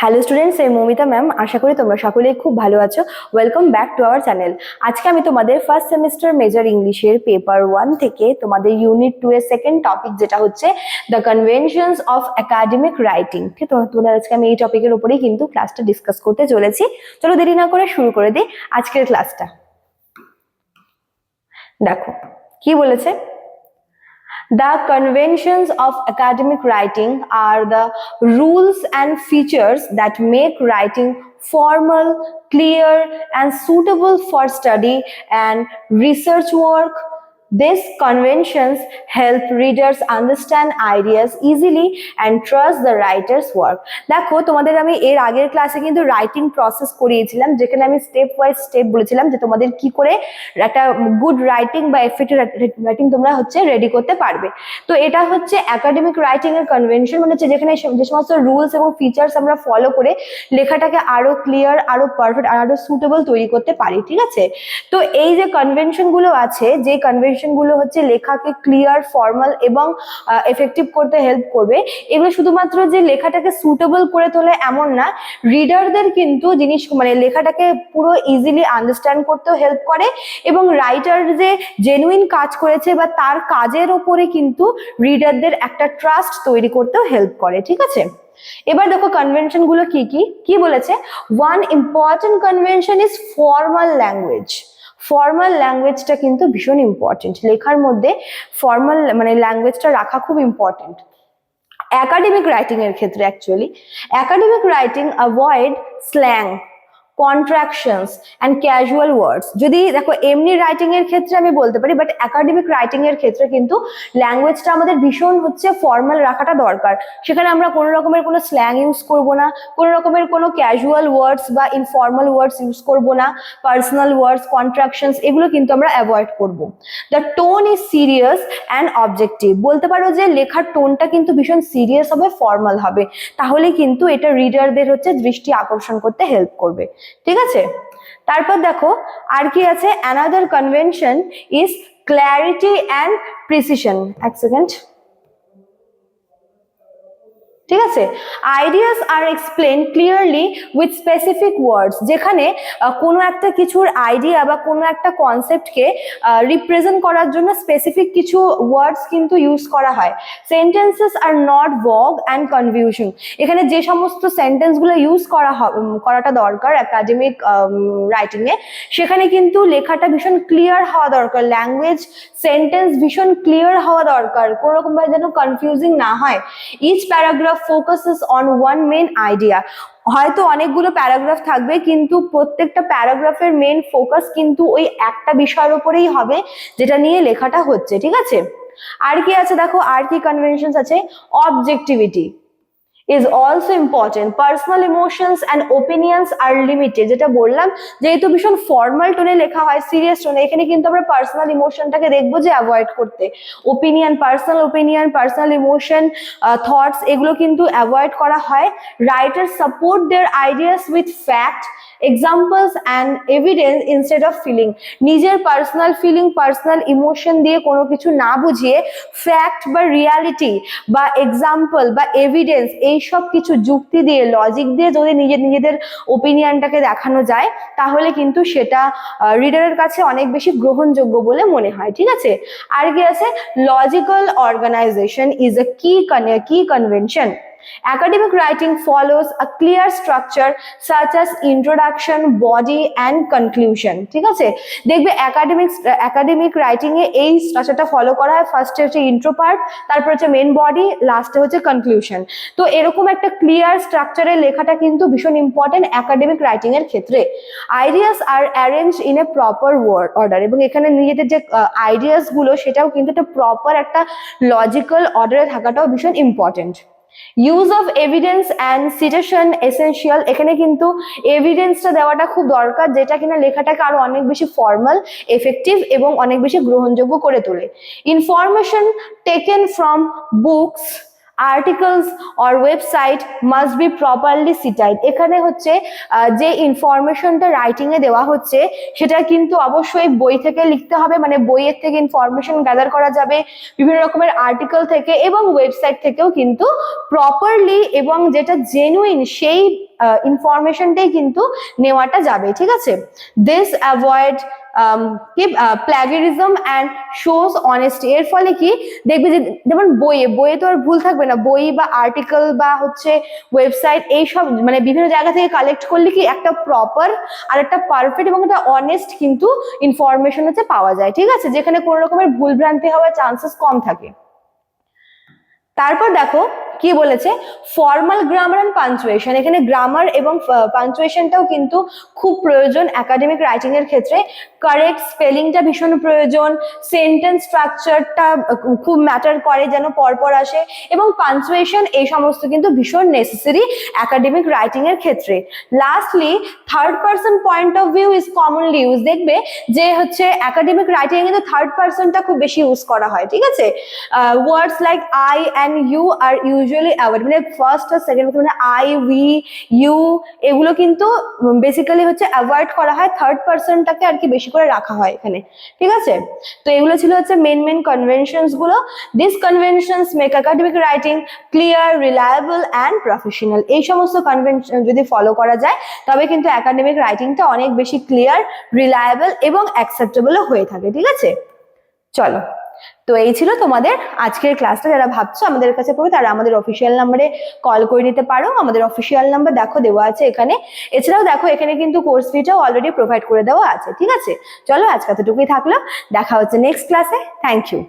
Hello students এই Momita ma'am আশা করি তোমরা সকলেই খুব ভালো আছো। Welcome back to our channel আজকে আমি তোমাদের ফার্স্ট সেমিস্টার মেজর ইংলিশের পেপার ওয়ান থেকে তোমাদের ইউনিট টু এর সেকেন্ড টপিক যেটা হচ্ছে the conventions of academic writing ঠিক তোমাদের আজকে আমি এই টপিকের উপরেই কিন্তু ক্লাসটা ডিসকাস করতে চলেছি। চলো দেরি না করে শুরু করে দিই আজকের ক্লাসটা দেখো, কি বলেছে? The conventions of academic writing are the rules and features that make writing formal, clear, and suitable for study and research work. These conventions help readers understand ideas easily and trust the writer's work. দেখো, তোমাদের আমি এর আগের ক্লাসে কিন্তু writing process করিয়েছিলাম, যেখানে আমি স্টেপ ওয়াইজ স্টেপ বলেছিলাম যে তোমাদের কি করে একটা গুড রাইটিং বা এফেক্টিভ রাইটিং তোমরা হচ্ছে রেডি করতে পারবে তো এটা হচ্ছে একাডেমিক রাইটিং এর কনভেনশন মানে হচ্ছে যেখানে যে সমস্ত রুলস এবং ফিচার্স আমরা ফলো করে লেখাটাকে আরও ক্লিয়ার আরও পারফেক্ট আরও সুটেবল তৈরি করতে পারি, ঠিক আছে তো এই যে কনভেনশনগুলো আছে, যে কনভেনশন গুলো হচ্ছে লেখাকে ক্লিয়ার ফর্মাল এবং এফেক্টিভ করতে হেল্প করবে। এগুলো শুধুমাত্র যে লেখাটাকে সুটেবল করে তোলে এমন না রিডারদের কিন্তু জিনিস মানে লেখাটাকে পুরো ইজিলি আন্ডারস্ট্যান্ড করতেও হেল্প করে এবং রাইটার যে জেনুইন কাজ করেছে বা তার কাজের ওপরে কিন্তু রিডারদের একটা ট্রাস্ট তৈরি করতেও হেল্প করে, ঠিক আছে? এবার দেখো কনভেনশনগুলো কি কি? কি বলেছে? One important convention is formal language formal ল্যাঙ্গুয়েজটা কিন্তু ভীষণ ইম্পর্টেন্ট লেখার মধ্যে ফর্মাল মানে ল্যাঙ্গুয়েজটা রাখা খুব ইম্পর্টেন্ট অ্যাকাডেমিক রাইটিং এর ক্ষেত্রে actually academic writing avoid slang contractions and casual words যদি দেখো, এমনি রাইটিং এর ক্ষেত্রে আমি বলতে পারি বাট একাডেমিক রাইটিং এর ক্ষেত্রে কিন্তু ল্যাঙ্গুয়েজটা আমাদের ভীষণ হচ্ছে ফর্মাল রাখাটা দরকার। সেখানে আমরা কোনো রকমের কোনো স্ল্যাং ইউজ করব না, কোনো রকমের কোনো ক্যাজুয়াল ওয়ার্ডস বা ইনফর্মাল ওয়ার্ডস ইউজ করব না পার্সোনাল ওয়ার্ডস কন্ট্রাকশনস এগুলো কিন্তু আমরা অ্যাভয়েড করব। The tone is serious and objective বলতে পারো যে লেখার টোনটা কিন্তু ভীষণ সিরিয়াস হবে ফর্মাল হবে। তাহলে কিন্তু এটা রিডারদের হচ্ছে দৃষ্টি আকর্ষণ করতে হেল্প করবে। ঠিক আছে? তারপর দেখো, আর কি আছে? Another convention is clarity and precision এক সেকেন্ড ঠিক আছে? Ideas are explain clearly with specific words যেখানে কোনো একটা কিছুর আইডিয়া বা কোনো একটা কনসেপ্টকে রিপ্রেজেন্ট করার জন্য স্পেসিফিক কিছু ওয়ার্ডস কিন্তু ইউজ করা হয়। Sentences are not vague and confusion এখানে যে সমস্ত সেন্টেন্সগুলো ইউজ করা করাটা দরকার একাডেমিক রাইটিংয়ে সেখানে কিন্তু লেখাটা ভীষণ ক্লিয়ার হওয়া দরকার। ল্যাঙ্গুয়েজ সেন্টেন্স ভীষণ ক্লিয়ার হওয়া দরকার। কোনো রকম যেন কনফিউজিং না হয়। Each paragraph focuses on one main idea হয়তো অনেকগুলো প্যারাগ্রাফ থাকবে, কিন্তু প্রত্যেকটা প্যারাগ্রাফের মেন ফোকাস কিন্তু ওই একটা বিষয়ের উপরেই হবে, যেটা নিয়ে লেখাটা হচ্ছে, ঠিক আছে? আর কি আছে দেখো? আর কি কনভেনশনস আছে? Objectivity is also important personal emotions and opinions are limited যেটা বললাম, যেহেতু ভীষণ ফর্মাল টোনে লেখা হয় সিরিয়াস টোনে এখানে কিন্তু আমরা পার্সোনাল ইমোশনটাকে দেখব যে অ্যাভয়েড করতে। Opinion personal opinion personal emotion thoughts এগুলো কিন্তু অ্যাভয়েড করা হয়। Writer support their ideas with fact examples and evidence instead of feeling নিজের পার্সোনাল ফিলিং পার্সোনাল ইমোশন দিয়ে কোনো কিছু না বুঝিয়ে ফ্যাক্ট বা রিয়ালিটি বা এক্সাম্পল বা এভিডেন্স এই সব কিছু যুক্তি দিয়ে লজিক দিয়ে যদি নিজের নিজেদের ওপিনিয়নটাকে দেখানো যায়, তাহলে কিন্তু সেটা রিডারের কাছে অনেক বেশি গ্রহণযোগ্য বলে মনে হয়, ঠিক আছে? আর কি আছে? লজিক্যাল অর্গানাইজেশন ইজ এ কি কি convention Academic writing follows a clear structure such as introduction, body and conclusion. ঠিক আছে? দেখবে একাডেমিক একাডেমিক রাইটিং এ এই স্ট্রাকচারটা ফলো করা হয়। ফার্স্টে হচ্ছে ইন্ট্রো পার্ট তারপর হচ্ছে মেন বডি লাস্টে হচ্ছে কনক্লুশন তো এরকম একটা ক্লিয়ার স্ট্রাকচারের লেখাটা কিন্তু ভীষণ ইম্পর্টেন্ট একাডেমিক রাইটিং এর ক্ষেত্রে। Ideas are arrange in a proper word order এবং এখানে নিজেদের যে আইডিয়াসগুলো সেটাও কিন্তু একটা প্রপার একটা লজিক্যাল অর্ডারে থাকাটাও ভীষণ important use of evidence and citation essential এখানে কিন্তু এভিডেন্সটা দেওয়াটা খুব দরকার, যেটা কিনা লেখাটাকে আরও অনেক বেশি ফর্মাল এফেক্টিভ এবং অনেক বেশি গ্রহণযোগ্য করে তোলে। Information taken from books articles or website must be properly cited এখানে হচ্ছে যে ইনফরমেশনটা রাইটিং এ দেওয়া হচ্ছে, সেটা কিন্তু অবশ্যই বই থেকে লিখতে হবে। মানে বইয়ের থেকে ইনফরমেশন গ্যাদার করা যাবে, বিভিন্ন রকমের আর্টিকেল থেকে এবং ওয়েবসাইট থেকেও কিন্তু প্রপারলি এবং যেটা জেনুইন সেই ইনফরমেশনটাই কিন্তু নেওয়াটা যাবে, ঠিক আছে? দিস অ্যাভয়েড কি প্ল্যাগেরিজম অ্যান্ড শোজ অনেস্টি এর ফলে কি? দেখবে যে, যেমন বইয়ে বইয়ে তো আর ভুল থাকবে না। বই বা আর্টিকেল বা হচ্ছে ওয়েবসাইট এইসব মানে বিভিন্ন জায়গা থেকে কালেক্ট করলে কি একটা প্রপার আর একটা পারফেক্ট এবং একটা অনেস্ট কিন্তু ইনফরমেশন হচ্ছে পাওয়া যায়, ঠিক আছে? যেখানে কোনো রকমের ভুল ভ্রান্তি হওয়ার চান্সেস কম থাকে। তারপর দেখো কি বলেছে? ফর্মাল গ্রামার অ্যান্ড পাঞ্চুয়েশন এখানে গ্রামার এবং পাঞ্চুয়েশনটাও কিন্তু খুব প্রয়োজন একাডেমিক রাইটিং এর ক্ষেত্রে। কারেক্ট স্পেলিংটা ভীষণ প্রয়োজন। সেন্টেন্স স্ট্রাকচারটা খুব ম্যাটার করে যেন পরপর আসে। এবং পাঞ্চুয়েশন এই সমস্ত কিন্তু ভীষণ নেসেসারি একাডেমিক রাইটিং এর ক্ষেত্রে। Lastly third person point of view is commonly use দেখবে যে হচ্ছে একাডেমিক রাইটিং কিন্তু থার্ড পার্সনটা খুব বেশি ইউজ করা হয়, ঠিক আছে? Words like I and you are usually avoid মানে ফার্স্ট আর সেকেন্ড মানে আই উই ইউ এগুলো কিন্তু বেসিক্যালি হচ্ছে অ্যাভয়েড করা হয় থার্ড পার্সনটাকে আর কি বেশি করে রাখা হয় এখানে, ঠিক আছে? তো এগুলো ছিল হচ্ছে main main কনভেনশনসগুলো। This conventions make academic writing clear reliable and professional এই সমস্ত কনভেনশন যদি ফলো করা যায়, তবে কিন্তু একাডেমিক রাইটিংটা অনেক বেশি ক্লিয়ার রিলায়েবল এবং অ্যাকসেপ্টেবলও হয়ে থাকে, ঠিক আছে? চলো। তো এই ছিল তোমাদের আজকের ক্লাসটা যারা ভাবছ আমাদের কাছে পড়ো তারা আমাদের অফিসিয়াল নাম্বারে কল করে নিতে পারো। আমাদের অফিসিয়াল নাম্বার দেখো, দেওয়া আছে এখানে। এছাড়াও দেখো, এখানে কিন্তু কোর্স ফিটাও অলরেডি প্রোভাইড করে দেওয়া আছে, ঠিক আছে? চলো আজকে এতটুকুই থাকল দেখা হচ্ছে নেক্সট ক্লাসে থ্যাংক ইউ